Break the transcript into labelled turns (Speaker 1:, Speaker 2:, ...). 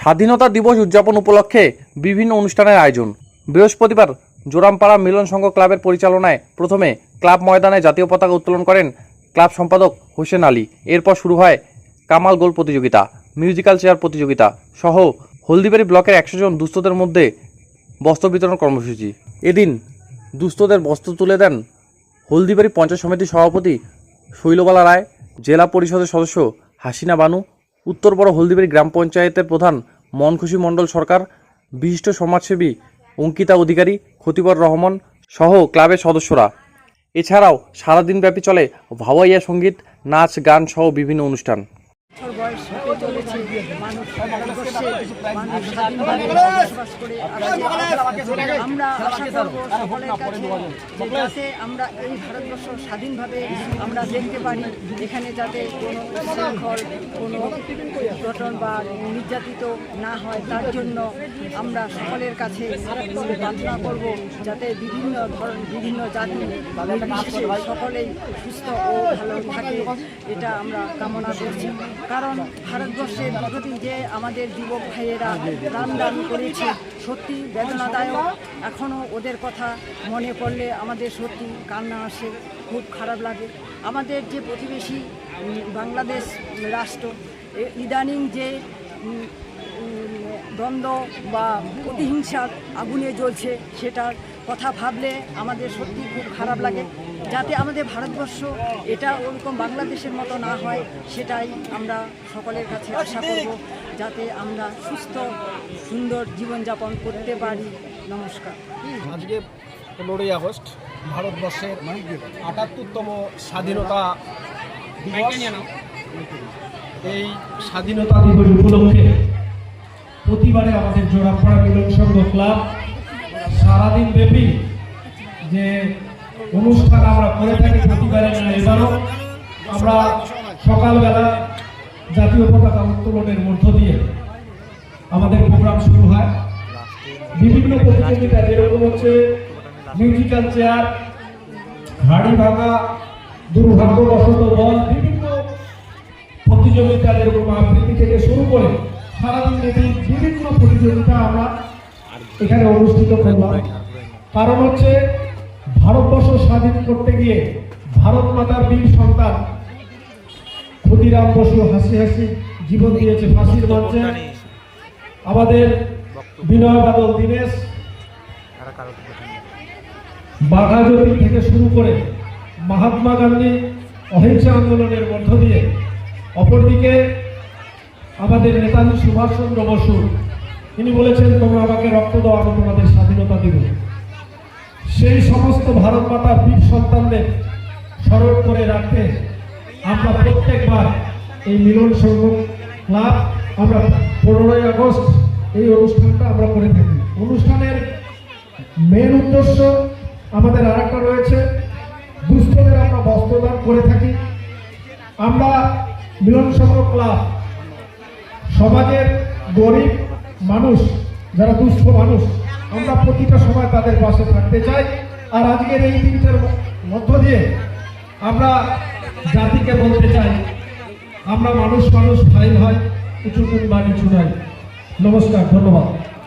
Speaker 1: স্বাধীনতা দিবস উদযাপন উপলক্ষে বিভিন্ন অনুষ্ঠানের আয়োজন। বৃহস্পতিবার জোরামপাড়া মিলন সংঘ ক্লাবের পরিচালনায় প্রথমে ক্লাব ময়দানে জাতীয় পতাকা উত্তোলন করেন ক্লাব সম্পাদক হোসেন আলী। এরপর শুরু হয় কামাল গোল প্রতিযোগিতা, মিউজিক্যাল চেয়ার প্রতিযোগিতা সহ হলদিবাড়ি ব্লকের একশো জন দুস্থদের মধ্যে বস্ত্র বিতরণ কর্মসূচি। এদিন দুস্থদের বস্ত্র তুলে দেন হলদিবাড়ি পঞ্চায়েত সমিতির সভাপতি শৈলবালা রায়, জেলা পরিষদের সদস্য হাসিনা বানু উত্তর বড় হলদিবাড়ি গ্রাম পঞ্চায়েতের প্রধান মনখুশি মণ্ডল সরকার, বিশিষ্ট সমাজসেবী অঙ্কিতা অধিকারী, খতিবর রহমান সহ ক্লাবের সদস্যরা। এছাড়াও সারাদিনব্যাপী চলে ভাওয়াইয়া সংগীত, নাচ, গান সহ বিভিন্ন অনুষ্ঠান।
Speaker 2: আমরা আমরা এই ভারতবর্ষ স্বাধীনভাবে আমরা দেখতে পারি এখানে যাতে কোনো শৃঙ্খল কোনো গঠন বা নির্যাতিত না হয় তার জন্য আমরা সকলের কাছে প্রার্থনা করব যাতে বিভিন্ন ধরন বিভিন্ন জাতি সকলেই সুস্থ ও ভালো থাকে এটা আমরা কামনা করছি। কারণ ভারতবর্ষের প্রতি যে আমাদের যুবক ভাইয়েরা প্রাণদান করেছে, সত্যি বেদনাদায়ক। এখনও ওদের কথা মনে পড়লে আমাদের সত্যি কান্না আসে, খুব খারাপ লাগে। আমাদের যে প্রতিবেশী বাংলাদেশ রাষ্ট্র ইদানিং যে দ্বন্দ্ব বা প্রতিহিংসার আগুনে জ্বলছে, সেটার কথা ভাবলে আমাদের সত্যি খুব খারাপ লাগে। যাতে আমাদের ভারতবর্ষ এটা ওরকম বাংলাদেশের মতো না হয়, সেটাই আমরা সকলের কাছে আশা করব। যাতে আমরা সুস্থ, সুন্দর জীবনযাপন করতে পারি। নমস্কার।
Speaker 3: আজকে পনেরোই আগস্ট, ভারতবর্ষের আটাত্তরতম স্বাধীনতা এই স্বাধীনতা দিবস উপলক্ষে প্রতিবারে আমাদের জোড়াপাড়া মিলন সংঘ ক্লাব সারাদিন ব্যাপী যে অনুষ্ঠান আমরা করে থাকি প্রতিবারে না এবারও, আমরা সকালবেলা জাতীয় পতাকা উত্তোলনের মধ্য দিয়ে আমাদের প্রোগ্রাম শুরু হয়। বিভিন্ন প্রতিযোগিতা যেরকম হচ্ছে মিউজিক্যাল চেয়ার, হাড়ি ভাঙা, দুর্ভাগ্যবশত বল, বিভিন্ন প্রতিযোগিতা যেরকম আবৃত্তি থেকে শুরু করে সারাদিন ব্যাপী বিভিন্ন প্রতিযোগিতা আমরা এখানে অনুষ্ঠিত করলাম। কারণ হচ্ছে ভারতবর্ষ স্বাধীন করতে গিয়ে ভারত মাতার বীর সন্তান ক্ষুদিরাম বসু হাসি হাসি জীবন দিয়েছে ফাঁসির মঞ্চে। আমাদের বিনয় বাদল দীনেশ। বাঘাযতীন থেকে শুরু করে মহাত্মা গান্ধী অহিংসা আন্দোলনের মধ্য দিয়ে অপরদিকে আমাদের নেতাজি সুভাষচন্দ্র বসু তিনি বলেছেন, তোমরা আমাকে রক্ত দাও, আমি তোমাদের স্বাধীনতা দিব। সেই সমস্ত ভারত মাতার বীর সন্তানদের স্মরণ করে রাখতে আমরা প্রত্যেকবার এই মিলন সংঘ ক্লাব আমরা পনেরোই আগস্ট এই অনুষ্ঠানটা আমরা করে থাকি। অনুষ্ঠানের মেন উদ্দেশ্য আমাদের আর একটা রয়েছে, দুস্থদের আমরা বস্ত্রদান করে থাকি। আমরা মিলন সংঘ ক্লাব সমাজের গরিব মানুষ, যারা দুস্থ মানুষ, আমরা প্রতিটা সময় তাদের পাশে থাকতে চাই। আর আজকের এই দিনটার মধ্য দিয়ে আমরা জাতিকে বলতে চাই, আমরা মানুষ মানুষ ফাইল হয় উঁচু বা নিচু নাই। নমস্কার, ধন্যবাদ।